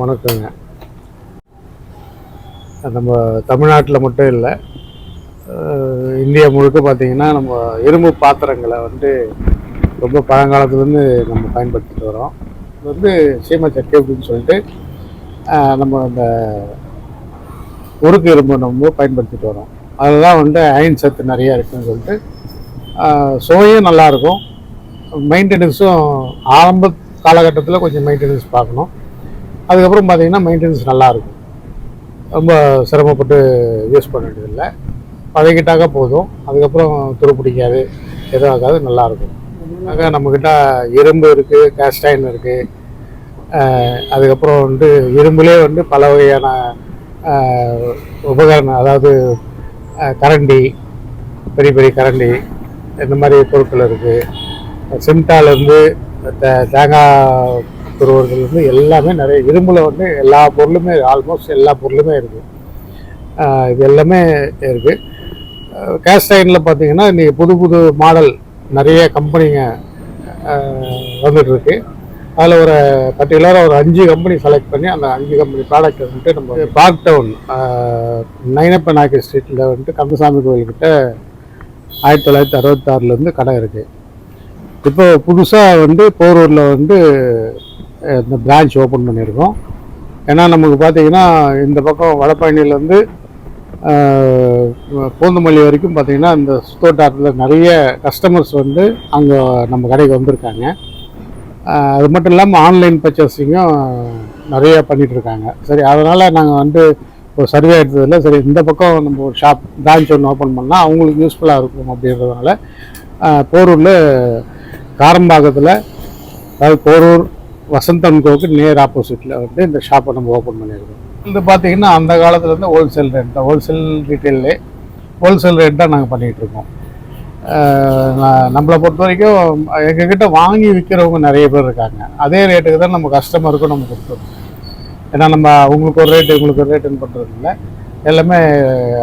வணக்கங்க. நம்ம தமிழ்நாட்டில் மட்டும் இல்லை இந்தியா முழுக்க பார்த்தீங்கன்னா நம்ம இரும்பு பாத்திரங்களை வந்து ரொம்ப பழங்காலத்துலேருந்து நம்ம பயன்படுத்திட்டு வரோம் இது வந்து சீமை சட்டி அப்படின்னு சொல்லிட்டு நம்ம அந்த உருக்கு இரும்பு நம்ம பயன்படுத்திட்டு வரோம் அதில் தான் வந்து அயன் சத்து நிறையா இருக்குதுன்னு சொல்லிட்டு சுவையும் நல்லாயிருக்கும் மெயின்டெனன்ஸும் ஆரம்ப காலகட்டத்தில் கொஞ்சம் மெயின்டெனன்ஸ் பார்க்கணும். அதுக்கப்புறம் பார்த்தீங்கன்னா மெயின்டெனன்ஸ் நல்லாயிருக்கும். ரொம்ப சிரமப்பட்டு யூஸ் பண்ண வேண்டியதில்லை. பழகிட்டாக்க போதும். அதுக்கப்புறம் துரு பிடிக்காது. எதுவும் ஆகாது நல்லாயிருக்கும். ஆக நம்மக்கிட்ட இரும்பு இருக்குது கேஸ்டைன் இருக்குது அதுக்கப்புறம் வந்து இரும்புலேயே வந்து பல வகையான உபகரணம் அதாவது கரண்டி பெரிய பெரிய கரண்டி இந்த மாதிரி பொருட்கள் இருக்குது சிம்டாலேருந்து தேங்காய் துருவர்கள்லேருந்து எல்லாமே நிறைய இரும்பில் வந்து எல்லா பொருளுமே ஆல்மோஸ்ட் எல்லா பொருளுமே இருக்குது இது எல்லாமே இருக்குது கேஸ்டைனில் பார்த்தீங்கன்னா இன்றைக்கி புது புது மாடல் நிறைய கம்பெனிங்க வந்துட்டுருக்கு அதில் ஒரு பர்டிகுலராக ஒரு அஞ்சு கம்பெனி செலக்ட் பண்ணி அந்த அஞ்சு கம்பெனி ப்ராடக்ட் வந்துட்டு நம்ம பார்க் டவுன் நைனப்ப நாயக்கர் ஸ்ட்ரீட்டில் வந்துட்டு கந்தசாமி கோயில்கிட்ட ஆயிரத்தி தொள்ளாயிரத்தி அறுபத்தாறுலேருந்து கடை இருக்குது இப்போ புதுசாக வந்து போரூரில் வந்து இந்த பிரான்ச் ஓப்பன் பண்ணியிருக்கோம். ஏன்னா நமக்கு பார்த்தீங்கன்னா இந்த பக்கம் வடபழனிலேருந்து பூந்தமல்லி வரைக்கும் பார்த்தீங்கன்னா இந்த சுத்தோட்டாரத்தில் நிறைய கஸ்டமர்ஸ் வந்து அங்கே நம்ம கடைக்கு வந்திருக்காங்க. அது மட்டும் இல்லாமல் ஆன்லைன் பர்ச்சேஸிங்கும் நிறைய பண்ணிகிட்ருக்காங்க இருக்காங்க சரி அதனால் நாங்கள் வந்து ஒரு சர்வே எடுத்ததில் சரி இந்த பக்கம் நம்ம ஒரு ஷாப் பிரான்ச் ஒன்று ஓப்பன் பண்ணால் அவங்களுக்கு யூஸ்ஃபுல்லாக இருக்கும் அப்படின்றதுனால போரூரில் காரம்பாக்கத்தில் அதாவது போரூர் வசந்தன் கோவுக்கு நேர் ஆப்போசிட்டில் வந்து இந்த ஷாப்பை நம்ம ஓப்பன் பண்ணியிருக்கோம் இது பார்த்தீங்கன்னா அந்த காலத்துலேருந்து ஹோல்சேல் ரேட் தான் ஹோல்சேல் ரீட்டெயிலே ஹோல்சேல் ரேட் தான் நாங்கள் பண்ணிகிட்ருக்கோம் நம்மளை பொறுத்த வரைக்கும் எங்ககிட்ட வாங்கி விற்கிறவங்க நிறைய பேர் இருக்காங்க. அதே ரேட்டுக்கு தான் நம்ம கஸ்டமருக்கும் நம்ம கொடுத்துருக்கோம். ஏன்னா நம்ம உங்களுக்கு ஒரு ரேட்டு உங்களுக்கு ஒரு ரேட்டுன்னு பண்ணுறதில்ல எல்லாமே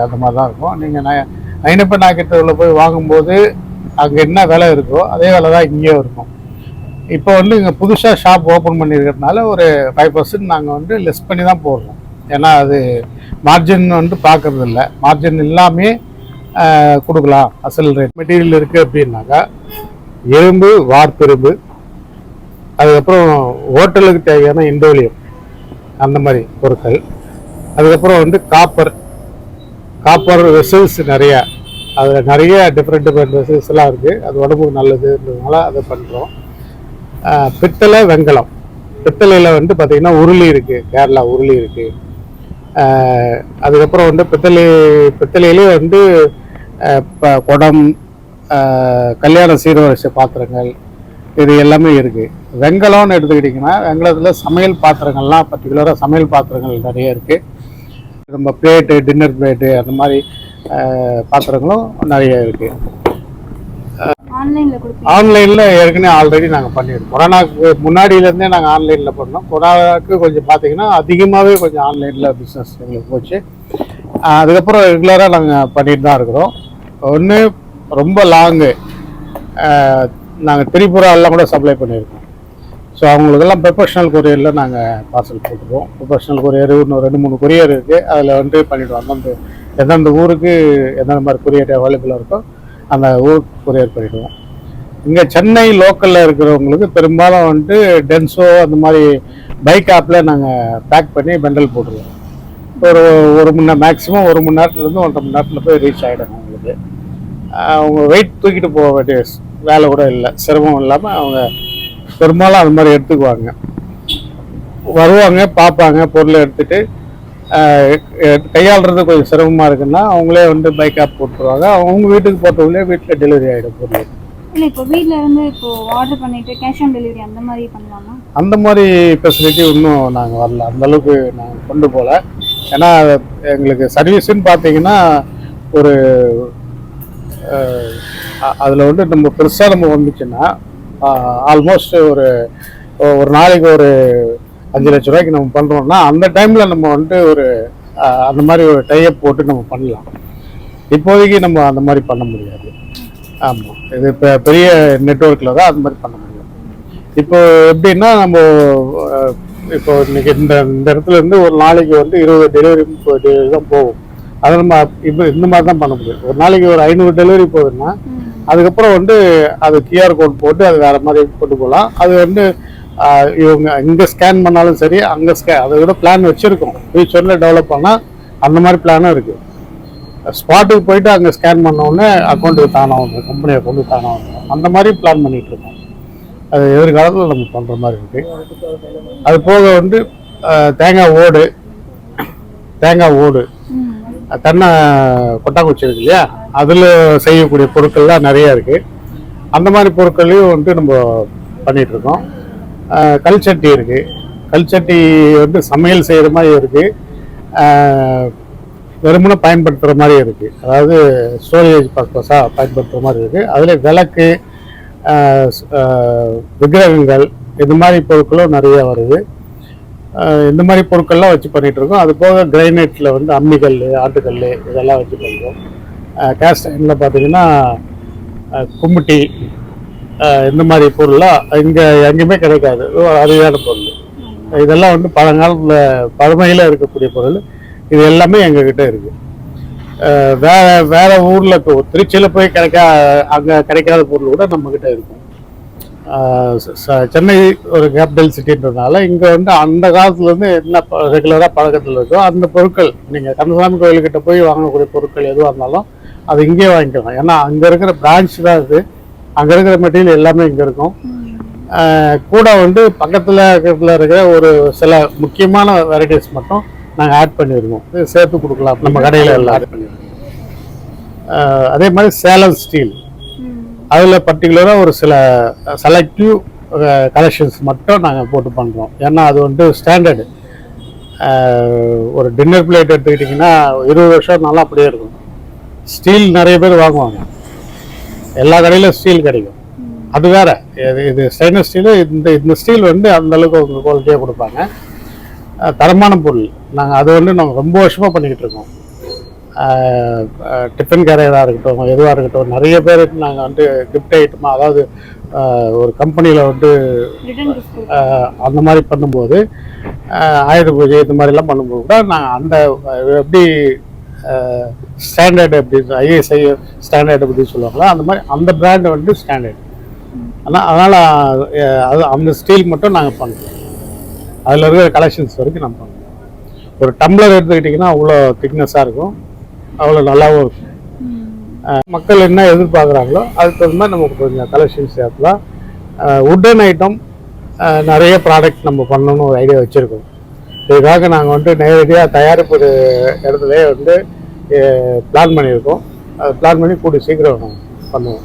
அந்த மாதிரி தான் இருக்கும். நீங்கள் நான் ஐநப்ப நாக்கிட்ட உள்ள போய் வாங்கும்போது அங்கே என்ன விலை இருக்கோ அதே விலை தான் இங்கேயும் இருக்கும். இப்போ வந்து இங்கே புதுசாக ஷாப் ஓப்பன் பண்ணியிருக்கிறதுனால ஒரு ஃபைவ் பர்சன்ட் நாங்கள் வந்து லெஸ் பண்ணி தான் போடுறோம். ஏன்னா அது மார்ஜின் வந்து பார்க்கறது இல்லை. மார்ஜின் இல்லாமே கொடுக்கலாம். அசல் ரேட் மெட்டீரியல் இருக்குது அப்படின்னாக்கா எறும்பு வார்ப்பெரும்பு அதுக்கப்புறம் ஹோட்டலுக்கு தேவையான இண்டோலியம் அந்த மாதிரி பொருட்கள். அதுக்கப்புறம் வந்து காப்பர் காப்பர் வெசல்ஸ் நிறையா. அதில் நிறைய டிஃப்ரெண்ட் டிஃப்ரெண்ட் வெசல்ஸ்லாம் இருக்குது அது உடம்புக்கு நல்லதுன்றதுனால அதை பண்ணுறோம் பித்தளை வெங்கலம். பித்தளையில் வந்து பார்த்திங்கன்னா உருளி இருக்குது கேரளா உருளி இருக்குது அதுக்கப்புறம் வந்து பித்தளை பித்தளையிலே வந்து இப்போ குடம் கல்யாண சீர்வரிசை பாத்திரங்கள் இது எல்லாமே இருக்குது வெங்கலம்னு எடுத்துக்கிட்டிங்கன்னா வெங்கலத்தில் சமையல் பாத்திரங்கள்லாம் பர்டிகுலராக சமையல் பாத்திரங்கள் நிறைய இருக்குது நம்ம பிளேட்டு டின்னர் பிளேட்டு அந்த மாதிரி பாத்திரங்களும் நிறைய இருக்குது ஆன்லைன்ல ஆன்லைனில் ஏற்கனவே ஆல்ரெடி நாங்கள் பண்ணியிருக்கோம். கொரோனாக்கு முன்னாடியிலேருந்தே நாங்கள் ஆன்லைனில் பண்ணோம். கொரோனாவுக்கு கொஞ்சம் பார்த்தீங்கன்னா அதிகமாகவே கொஞ்சம் ஆன்லைனில் பிஸ்னஸ் எங்களுக்கு போச்சு. அதுக்கப்புறம் ரெகுலராக நாங்கள் பண்ணிட்டு தான் இருக்கிறோம். ஒன்று ரொம்ப லாங்கு நாங்கள் திரிபுராலாம் கூட சப்ளை பண்ணியிருக்கோம். ஸோ அவங்களுக்கெல்லாம் ப்ரொஃபஷனல் கொரியரில் நாங்கள் பார்சல் போட்டுருவோம். ப்ரொஃபஷனல் கொரியர் இன்னும் ரெண்டு மூணு கொரியர் இருக்குது அதில் வந்து பண்ணிவிடுவோம் அந்தந்த எந்தெந்த ஊருக்கு எந்தெந்த மாதிரி கொரியர் அவைலபிளாக இருக்கோ அந்த ஊருக்கு கொரியர் பண்ணிவிடுவோம் இங்கே சென்னை லோக்கலில் இருக்கிறவங்களுக்கு பெரும்பாலும் வந்துட்டு டென்ஸோ அந்த மாதிரி பைக் ஆப்பில் நாங்கள் பேக் பண்ணி பெண்டல் போட்டுருவோம். ஒரு ஒரு மணி நேரம் மேக்ஸிமம் ஒரு மணி நேரத்துலேருந்து ஒன்றரை மணி நேரத்தில் போய் ரீச் ஆகிடும் அவங்களுக்கு. அவங்க வெயிட் தூக்கிட்டு போக வேண்டிய வேலை கூட இல்லை. சிரமம் இல்லாமல் அவங்க பெரும்பாலும் அது மாதிரி எடுத்துக்குவாங்க. வருவாங்க பார்ப்பாங்க பொருளை எடுத்துகிட்டு கையாளுறது கொஞ்சம் சிரமமாக இருக்குன்னா அவங்களே வந்து பைக் ஆப் போட்டுருவாங்க. அவங்க வீட்டுக்கு போட்டவங்களே வீட்டில் டெலிவரி ஆகிடும் பொருள். இல்ல இப்போ வீட்ல இருந்து இப்போ ஆர்டர் பண்ணிட்டு கேஷ் ஆன் டெலிவரி அந்த மாதிரி பண்ணலாமா? அந்த மாதிரி ஃபெசிலிட்டி இன்னும் நாங்கள் வரல. அந்த அளவுக்கு நாங்கள் கொண்டு போகல ஏன்னா எங்களுக்கு சர்வீஸ்ன்னு பார்த்தீங்கன்னா ஒரு அதில் வந்து நம்ம பெருசாக நம்ம வந்துச்சுன்னா ஆல்மோஸ்ட் ஒரு ஒரு நாளைக்கு ஒரு அஞ்சு லட்ச ரூபாய்க்கு நம்ம பண்ணுறோம்னா அந்த டைமில் நம்ம வந்துட்டு ஒரு அந்த மாதிரி ஒரு டைப் போட்டு நம்ம பண்ணலாம். இப்போதைக்கு நம்ம அந்த மாதிரி பண்ண முடியாது. ஆமாம் இது இப்போ பெரிய நெட்ஒர்க்கில் தான் அது மாதிரி பண்ண முடியும். இப்போ எப்படின்னா நம்ம இப்போ இன்னைக்கு இந்த இந்த இடத்துல இருந்து ஒரு நாளைக்கு வந்து இருபது டெலிவரி முப்பது தான் போகும். அதை நம்ம இப்போ இந்த மாதிரி தான் பண்ண முடியும். ஒரு நாளைக்கு ஒரு ஐநூறு டெலிவரி போகுதுன்னா அதுக்கப்புறம் வந்து அது கியூஆர் கோட் போட்டு அது வேற மாதிரி கொண்டு போகலாம் அது வந்து இவங்க இங்கே ஸ்கேன் பண்ணாலும் சரி அங்கே ஸ்கே அதை விட பிளான் வச்சுருக்கோம். ஃபியூச்சரில் டெவலப் பண்ணால் அந்த மாதிரி பிளானும் இருக்குது ஸ்பாட்டுக்கு போயிட்டு அங்கே ஸ்கேன் பண்ண உடனே அக்கௌண்ட்டுக்கு தானே வந்துடும் கம்பெனி அக்கௌண்ட்டுக்கு தானே வந்துடும் அந்த மாதிரி பிளான் பண்ணிட்டு இருக்கோம். அது எதிர்காலத்தில் நம்ம பண்ணுற மாதிரி இருக்குது அது போக வந்து தேங்காய் ஓடு தேங்காய் ஓடு. தென்னை கொட்டாங்குச்சி இருக்கு இல்லையா? அதில் செய்யக்கூடிய பொருட்கள்லாம் நிறைய இருக்குது அந்த மாதிரி பொருட்களையும் வந்து நம்ம ஆஹ் கல் சட்டி இருக்குது கல் சட்டி வந்து சமையல் செய்கிற மாதிரி இருக்குது வெறுமனை பயன்படுத்துகிற மாதிரி இருக்குது அதாவது ஸ்டோரேஜ் பர்பஸாக பயன்படுத்துகிற மாதிரி இருக்குது அதில் விளக்கு விக்கிரகங்கள் இந்த மாதிரி பொருட்களும் நிறைய வருது. இந்த மாதிரி பொருட்கள்லாம் வச்சு பண்ணிகிட்ருக்கோம் இருக்கோம். அது போக கிரைனைட்டில் வந்து அம்மிக்கல் ஆட்டுக்கல் இதெல்லாம் வச்சு பண்ணுறோம் கேஸ்ட் அயனில் பார்த்தீங்கன்னா கும்மிட்டி இந்த மாதிரி பொருளாக இங்கே எங்கேயுமே கிடைக்காது. இது அரிதான பொருள். இதெல்லாம் வந்து பழங்காலத்தில் பழமையில் இருக்கக்கூடிய பொருள். இது எல்லாமே எங்ககிட்ட இருக்கு. வேற வேற ஊரில் இப்போ திருச்சியில் போய் கிடைக்கா அங்கே கிடைக்காத பொருள் கூட நம்மக்கிட்ட இருக்கும். ச- சென்னை ஒரு கேபிட்டல் சிட்டின்றதுனால இங்கே வந்து அந்த காலத்துலேருந்து என்ன ரெகுலராக பழக்கத்தில் இருக்கோ அந்த பொருட்கள் நீங்கள் கந்தசாமி கோயில்கிட்ட போய் வாங்கக்கூடிய பொருட்கள் எதுவாக இருந்தாலும் அது இங்கேயே வாங்கிக்கலாம். ஏன்னா அங்கே இருக்கிற பிரான்ச் தான் இருக்குது அங்கே இருக்கிற மெட்டீரியல் எல்லாமே இங்கே இருக்கும். கூட வந்து பக்கத்தில் இருக்கிற ஒரு சில முக்கியமான வெரைட்டிஸ் மட்டும் நாங்கள் ஆட் பண்ணியிருக்கோம் சேர்த்து கொடுக்கலாம். நம்ம கடையில் எல்லாம் ஆட் பண்ணியிருக்கோம் அதே மாதிரி சேலம் ஸ்டீல் அதில் பர்டிகுலராக ஒரு சில செலக்டிவ் கலெக்ஷன்ஸ் மட்டும் நாங்கள் போட்டு பண்ணுறோம் ஏன்னா அது வந்து ஸ்டாண்டர்டு ஒரு டின்னர் பிளேட் எடுத்துக்கிட்டிங்கன்னா இருபது வருஷம் நல்லா அப்படியே இருக்கும். ஸ்டீல் நிறைய பேர் வாங்குவாங்க. எல்லா கடையிலும் ஸ்டீல் கிடைக்கும். அது வேற. இது ஸ்டெயின்லெஸ் ஸ்டீலு இந்த இந்த ஸ்டீல் வந்து அந்த அளவுக்கு உங்களுக்கு குவாலிட்டியாக கொடுப்பாங்க. தரமான பொருள். நாங்கள் அது வந்து நாங்கள் ரொம்ப வருஷமாக பண்ணிக்கிட்டு இருக்கோம். டிஃபன் கேரியராக இருக்கட்டும் எதுவாக இருக்கட்டும் நிறைய பேருக்கு நாங்கள் வந்து கிஃப்ட் ஐட்டமாக அதாவது ஒரு கம்பெனியில் வந்து அந்த மாதிரி பண்ணும்போது ஆயுத பூஜை இந்த மாதிரிலாம் பண்ணும்போது கூட நாங்கள் அந்த எப்படி ஸ்டாண்டர்ட் எப்படி ஐஎஸ்ஐ ஸ்டாண்டர்ட் எப்படி சொல்லுவாங்களோ? அந்த மாதிரி அந்த பிராண்ட் வந்து ஸ்டாண்டர்ட் ஆனால் அதனால் அது அந்த ஸ்டீல் மட்டும் நாங்கள் பண்ணுறோம் அதில் இருக்கிற கலெக்ஷன்ஸ் வரைக்கும் நம்ம பண்ணுறோம் ஒரு டம்ளர் எடுத்துக்கிட்டிங்கன்னா அவ்வளோ திக்னஸாக இருக்கும். அவ்வளோ நல்லாவும் இருக்கும். மக்கள் என்ன எதிர்பார்க்குறாங்களோ அதுக்கு தகுந்த மாதிரி நமக்கு கொஞ்சம் கலெக்ஷன்ஸ் சேர்க்கலாம் உட்டன் ஐட்டம் நிறைய ப்ராடக்ட் நம்ம பண்ணணும்னு ஒரு ஐடியா வச்சுருக்கோம். இதுக்காக நாங்கள் வந்து நேரடியாக தயாரிப்பு ஒரு இடத்துல வந்து பிளான் பண்ணியிருக்கோம். அதை பிளான் பண்ணி கூடிய சீக்கிரம் பண்ணுவோம்.